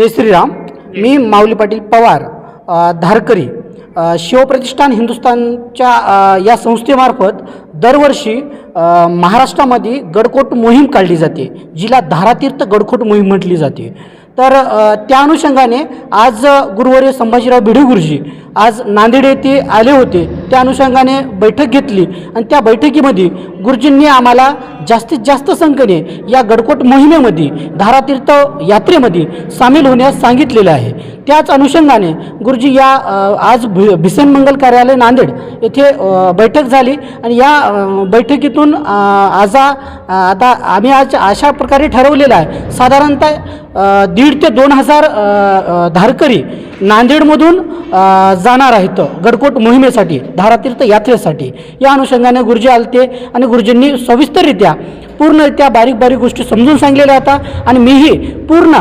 जय श्रीराम. मी माऊली पाटील पवार धारकरी शिवप्रतिष्ठान हिंदुस्थानच्या या संस्थेमार्फत दरवर्षी महाराष्ट्रामध्ये गडकोट मोहीम काढली जाते जिला धारातीर्थ गडकोट मोहीम म्हटली जाते. तर त्या अनुषंगाने आज गुरुवारी संभाजीराव भिडे गुरुजी आज नांदेड येथे आले होते. त्या अनुषंगाने बैठक घेतली आणि त्या बैठकीमध्ये गुरुजींनी आम्हाला जास्तीत जास्त संख्येने या गडकोट मोहिमेमध्ये धारातीर्थ यात्रेमध्ये सामील होण्यास सांगितलेलं आहे. त्याच अनुषंगाने गुरुजी या आज भि भिसन मंगल कार्यालय नांदेड येथे बैठक झाली आणि या बैठकीतून आजा आज आता आम्ही आज अशा प्रकारे ठरवलेलं आहे. साधारणतः दीड ते दोन हजार धारकरी नांदेडमधून जाणार आहेत गडकोट मोहिमेसाठी धारातीर्थ यात्रेसाठी. या अनुषंगाने गुरुजी आलते आणि गुरुजींनी सविस्तररित्या पूर्णरित्या बारीक बारीक गोष्टी समजून सांगलेल्या होता आणि मीही पूर्ण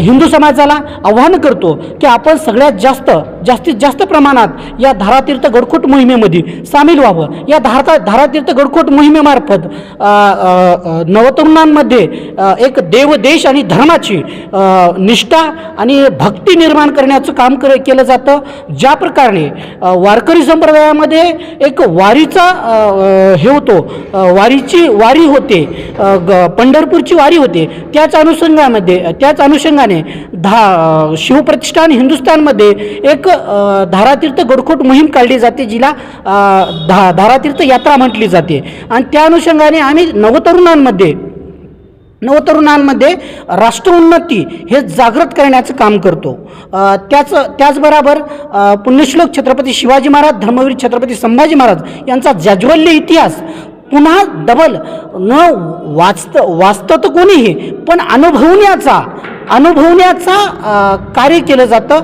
हिंदू समाजाला आव्हान करतो की आपण सगळ्यात जास्त जास्तीत जास्त प्रमाणात या धारातीर्थ गडकोट मोहिमेमध्ये सामील व्हावं. या धारा धारातीर्थ गडकोट मोहिमेमार्फत नवतरुणांमध्ये एक देव देश आणि धर्माची निष्ठा आणि भक्ती निर्माण करण्याचं काम कर केलं जातं. ज्या प्रकारे वारकरी संप्रदायामध्ये एक वारीचा हे होतो वारीची वारी होते. ग- पंढरपूरची वारी होते. त्याच अनुषंगामध्ये त्याच अनुषंगाने धा शिवप्रतिष्ठान हिंदुस्थानमध्ये एक धारातीर्थ गडखोट मोहीम काढली जाते जिला धा धारातीर्थ यात्रा म्हटली जाते. आणि त्या अनुषंगाने आम्ही नवतरुणांमध्ये नवतरुणांमध्ये राष्ट्रोन्नती हे जागृत करण्याचं काम करतो. त्याच त्याचबरोबर पुण्यश्लोक छत्रपती शिवाजी महाराज धर्मवीर छत्रपती संभाजी महाराज यांचा जाज्वल्य इतिहास पुन्हा डबल न वाचत वाचतं तर कोणीही पण अनुभवण्याचा अनुभवण्याचा कार्य केलं जातं.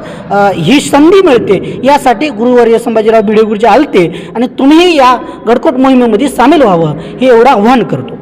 ही संधी मिळते. यासाठी गुरुवर्य संभाजीराव भिडेगुरुजी आलते. आणि तुम्ही या गडकोट मोहिमेमध्ये सामील व्हावं हे एवढं आव्हान करतो.